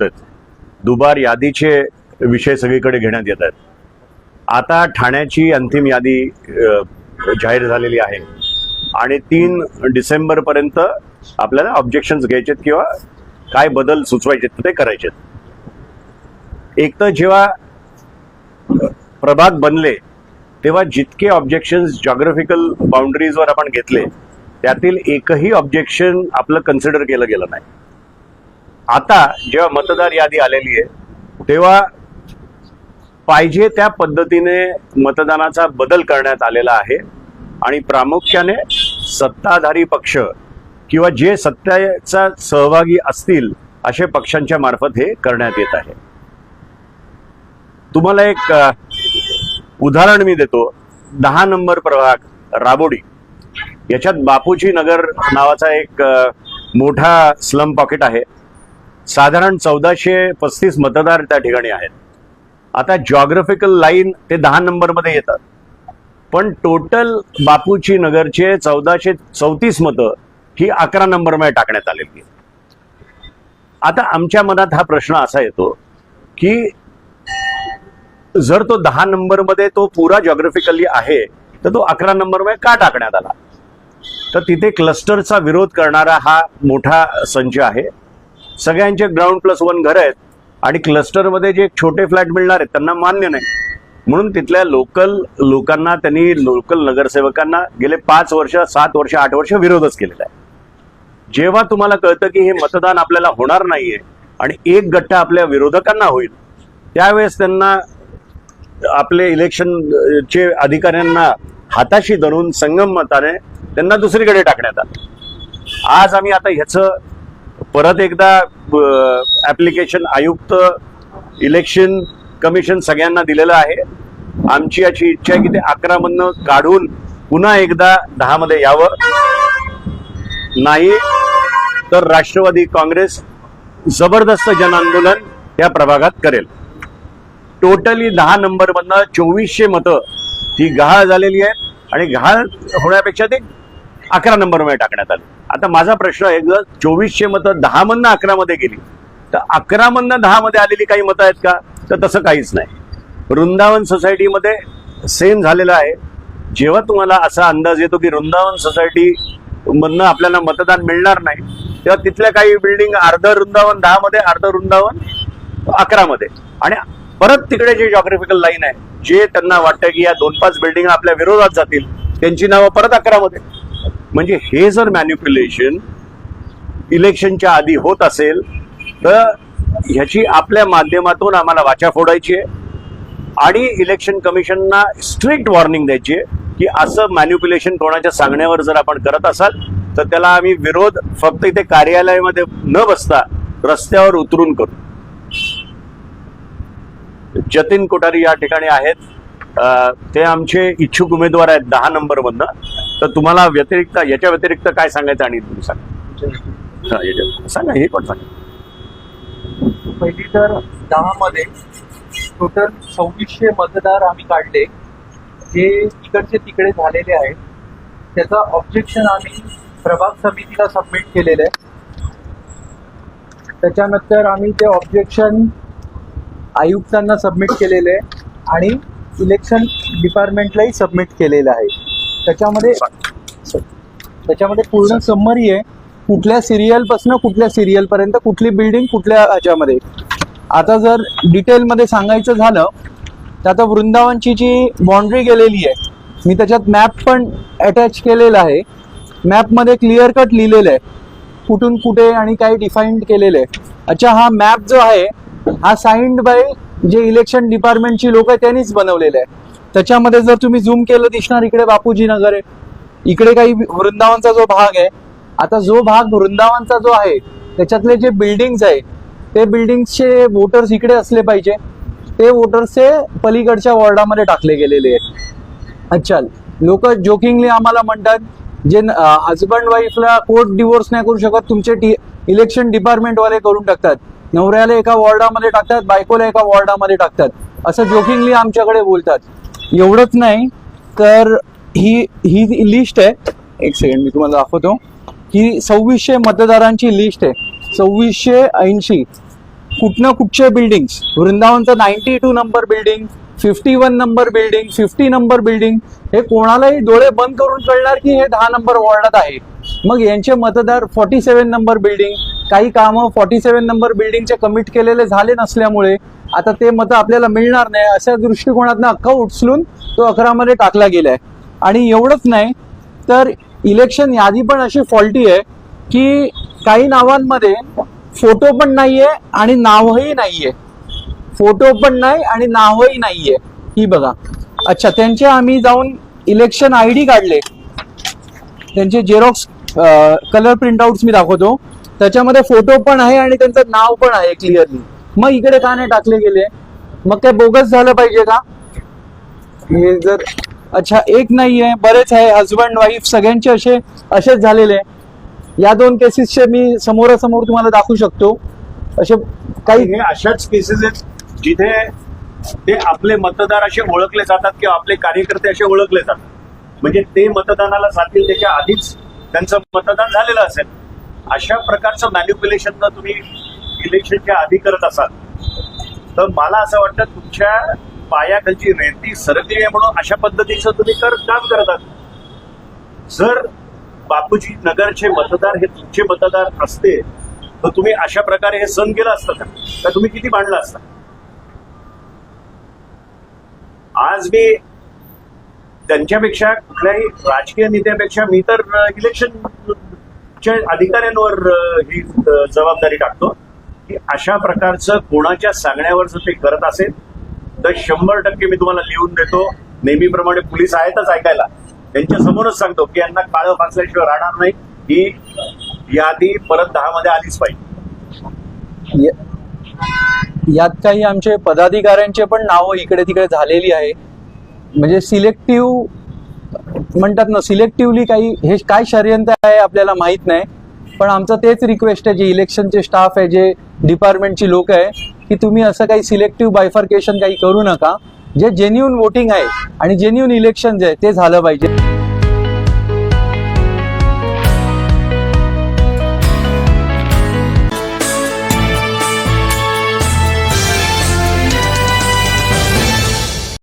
होत आहेत. दुबार यादीचे विषय सगळीकडे घेण्यात येत आहेत. आता ठाण्याची अंतिम यादी जाहीर झालेली आहे. आणि तीन डिसेंबर पर्यंत आपल्याला ऑब्जेक्शन घ्यायचेत किंवा काय बदल सुचवायचे ते करायचेत एक तर जेव्हा प्रभाग बनले तेव्हा जितके ऑब्जेक्शन जॉग्राफिकल बाउंड्रीजवर आपण घेतले त्यातील एकही ऑब्जेक्शन आपलं कन्सिडर केलं गेलं नाही. आता जेव्हा मतदार यादी आलेली आहे तेव्हा पाहिजे त्या पद्धतीने मतदानाचा बदल करण्यात आलेला आहे आणि प्रामुख्याने सत्ताधारी पक्ष किंवा जे सत्तेचा सहभागी असतील असे पक्षांच्या मार्फत हे करण्यात येत आहे. तुम्हाला एक उदाहरण मी देतो. दहा नंबर प्रभाग राबोडी. याच्यात बापूजी नगर नावाचा एक मोठा स्लम पॉकेट आहे. साधारण चौदाशे पस्तीस मतदार त्या ठिकाणी आहेत. आता जॉग्राफिकल लाईन ते दहा नंबरमध्ये येतात. पण टोटल बापूची नगरचे चौदाशे चौतीस मतं ही अकरा नंबरमध्ये टाकण्यात आलेली आता आमच्या मनात हा प्रश्न असा येतो की जर तो दहा नंबरमध्ये तो पुरा जॉग्राफिकली आहे तर तो अकरा नंबरमध्ये का टाकण्यात आला? तर तिथे क्लस्टरचा विरोध करणारा हा मोठा संच आहे. सगळ्यांचे ग्राउंड प्लस वन घर आहेत आणि क्लस्टरमध्ये जे छोटे फ्लॅट मिळणार आहेत त्यांना मान्य नाही. म्हणून तिथल्या लोकल लोकांना त्यांनी लोकल नगरसेवकांना गेले पाच वर्ष सात वर्ष आठ वर्ष विरोधच केलेला आहे. जेव्हा तुम्हाला कळतं की हे मतदान आपल्याला होणार नाहीये आणि एक गट्टा आपल्या विरोधकांना होईल त्यावेळेस त्यांना आपले इलेक्शन चे अधिकाऱ्यांना हाताशी धरून संगम मताने त्यांना दुसरीकडे टाकण्यात आलं. आज आम्ही आता ह्याचं परत एकदा ऍप्लिकेशन आयुक्त इलेक्शन कमिशन सगळ्यांना दिलेलं आहे. आमची याची इच्छा आहे की ते अकरामधनं काढून पुन्हा एकदा दहा मध्ये यावं. नाही तर राष्ट्रवादी काँग्रेस जबरदस्त जनआंदोलन या प्रभागात करेल. टोटली दहा नंबरमधनं चोवीसशे मतं ही गहाळ झालेली आहेत आणि गहाळ होण्यापेक्षा ते अकरा नंबरमध्ये टाकण्यात आले. आता माझा प्रश्न आहे जर चोवीसशे मतं दहा मधनं अकरा मध्ये गेली तर अकरा मधनं दहा मध्ये आलेली काही मतं आहेत का? तर तसं काहीच नाही. वृंदावन सोसायटीमध्ये सेम झालेलं आहे. जेव्हा तुम्हाला असा अंदाज येतो की वृंदावन सोसायटी मधनं आपल्याला मतदान मिळणार नाही तेव्हा तिथल्या काही बिल्डिंग अर्ध वृंदावन दहा मध्ये अर्ध वृंदावन अकरा मध्ये आणि परत तिकडे जे जॉग्राफिकल लाईन आहे जे त्यांना वाटतं की या दोन पाच बिल्डिंग आपल्या विरोधात जातील त्यांची नावं परत अकरा मध्ये म्हणजे हे जर मॅन्युप्युलेशन इलेक्शनच्या आधी होत असेल तर ह्याची आपल्या माध्यमातून आम्हाला वाचा फोडायची आहे. आणि इलेक्शन कमिशनना स्ट्रिक्ट वॉर्निंग द्यायची आहे की असं मॅन्युप्युलेशन कोणाच्या सांगण्यावर जर आपण करत असाल तर त्याला आम्ही विरोध फक्त इथे कार्यालयामध्ये न बसता रस्त्यावर उतरून करू. जतीन कोठारी या ठिकाणी आहेत. ते आमचे इच्छुक उमेदवार आहेत दहा नंबर मधनं तर तुम्हाला व्यतिरिक्त याच्या व्यतिरिक्त काय सांगायचं आणि तुम्ही सांगा. याच्या- सांगा हे पण सांगा. पहिली तर दहा मध्ये टोटल सव्वीसशे मतदार आम्ही काढले. जे इकडचे तिकडे झालेले आहेत त्याचं ऑब्जेक्शन आम्ही प्रभाग समितीला सबमिट केलेलं आहे. त्याच्यानंतर आम्ही ते ऑब्जेक्शन आयुक्तांना सबमिट केलेले आहे आणि इलेक्शन डिपार्टमेंटलाही सबमिट केलेलं आहे. त्याच्यामध्ये त्याच्यामध्ये पूर्ण समरी आहे. कुठल्या सिरियलपासून कुठल्या सिरियल पर्यंत कुठली बिल्डिंग कुठल्या ह्याच्यामध्ये. आता जर डिटेलमध्ये सांगायचं झालं तर आता वृंदावनची जी बाउंड्री गेलेली आहे मी त्याच्यात मॅप पण अटॅच केलेला आहे. मॅपमध्ये क्लिअर कट लिहिलेलं आहे. कुठून कुठे आणि काय डिफाईंड केलेलं आहे. अच्छा हा मॅप जो आहे हा साइंड बाय जे इलेक्शन डिपार्टमेंटची लोक आहे त्यांनीच बनवलेला आहे. त्याच्यामध्ये जर तुम्ही झूम केलं दिसणार इकडे बापूजी नगर आहे. इकडे काही वृंदावनचा जो भाग आहे आता जो भाग वृंदावनचा जो आहे त्याच्यातले जे बिल्डिंग्स आहे ते बिल्डिंगचे वोटर्स इकडे असले पाहिजे. ते वोटर्सचे पलीकडच्या वॉर्डामध्ये टाकले गेलेले आहेत. अच्छा लोक जोकिंगली आम्हाला म्हणतात जे हजबंड वाईफला कोर्ट डिवोर्स नाही करू शकत तुमचे टी इलेक्शन डिपार्टमेंट वाले करून टाकतात. नवऱ्याला एका वॉर्डामध्ये टाकतात बायकोला एका वॉर्डामध्ये टाकतात. असं जोकिंगली आमच्याकडे बोलतात. एवढंच नाही तर ही ही लिस्ट आहे. एक सेकंड मी तुम्हाला दाखवतो. ही सव्वीसशे मतदारांची लिस्ट आहे. सव्वीसशे ऐंशी. कुठनं कुठचे buildings वृंदावनचं ninety two number building fifty one number building fifty number building हे कोणालाही डोळे बंद करून कळणार की हे दहा नंबर वॉर्डात आहे. मग यांचे मतदार फॉर्टी सेवन नंबर बिल्डिंग काही कामं फॉर्टी सेवन नंबर बिल्डिंगचे कमिट केलेले झाले नसल्यामुळे आता ते मतं आपल्याला मिळणार नाही अशा दृष्टिकोनातनं अख्खा उचलून तो अकरामध्ये टाकला गेलाय. आणि एवढंच नाही तर इलेक्शन यादी पण अशी फॉल्टी आहे की काही नावांमध्ये फोटो पण नाहीये आणि नावही नाहीये. फोटो पण नाही आणि नावही नाहीये. ही बघा. अच्छा त्यांचे आम्ही जाऊन इलेक्शन आय डी काढले. त्यांचे जेरॉक्स कलर प्रिंटआउट्स मी दाखवतो. त्याच्यामध्ये फोटो पण आहे आणि त्यांचं नाव पण आहे क्लिअरली मग इकडे का नाही टाकले गेले. मग काय बोगस झालं पाहिजे का? हे जर अच्छा एक नाहीये बरेच आहे हजबंड वाईफ सगळ्यांचे असे असेच झालेले. या दोन केसेसचे मी समोरासमोर तुम्हाला दाखवू शकतो. असे काही हे अशाच केसेस आहेत जिथे ते आपले मतदार असे ओळखले जातात किंवा आपले कार्यकर्ते असे ओळखले जातात. म्हणजे ते मतदानाला जातील त्याच्या आधीच त्यांचं मतदान झालेलं असेल. अशा प्रकारचं मॅन्युप्युलेशन तुम्ही इलेक्शनच्या आधी करत असाल. तर मला असं वाटतं तुमच्या पायाखालची रेती सरकली आहे म्हणून अशा पद्धतीचं तुम्ही कर काम करतात जर बापूजी नगरचे मतदार हे तुमचे मतदार असते तर तुम्ही अशा प्रकारे हे सण केलं असतं का? तर तुम्ही किती मांडला असता? आज मी त्यांच्यापेक्षा कुठल्याही राजकीय नेत्यापेक्षा मी तर इलेक्शनच्या अधिकाऱ्यांवर ही जबाबदारी टाकतो. की अशा प्रकारचं कोणाच्या सांगण्यावर जर ते करत असेल तर शंभर टक्के मी तुम्हाला लिहून देतो. नेहमीप्रमाणे पोलीस आहेतच ऐकायला. त्यांच्या समोरच सांगतो की यांना काळं फासल्याशिवाय राहणार नाही. ही यादी परत दहा मध्ये आलीच पाहिजे. यात काही आमचे पदाधिकाऱ्यांचे पण नावं इकडे तिकडे झालेली आहे. म्हणजे सिलेक्टिव्ह म्हणतात ना सिलेक्टिव्हली काही हे काय षडयंत्र आहे आपल्याला माहीत नाही. पण आमचं तेच रिक्वेस्ट आहे जे इलेक्शनचे स्टाफ आहे जे डिपार्टमेंटची लोक आहे की तुम्ही असं काही सिलेक्टिव्ह बायफर्केशन काही करू नका. जे जेन्युन वोटिंग आहे आणि जेन्युन इलेक्शन जे आहे ते झालं पाहिजे.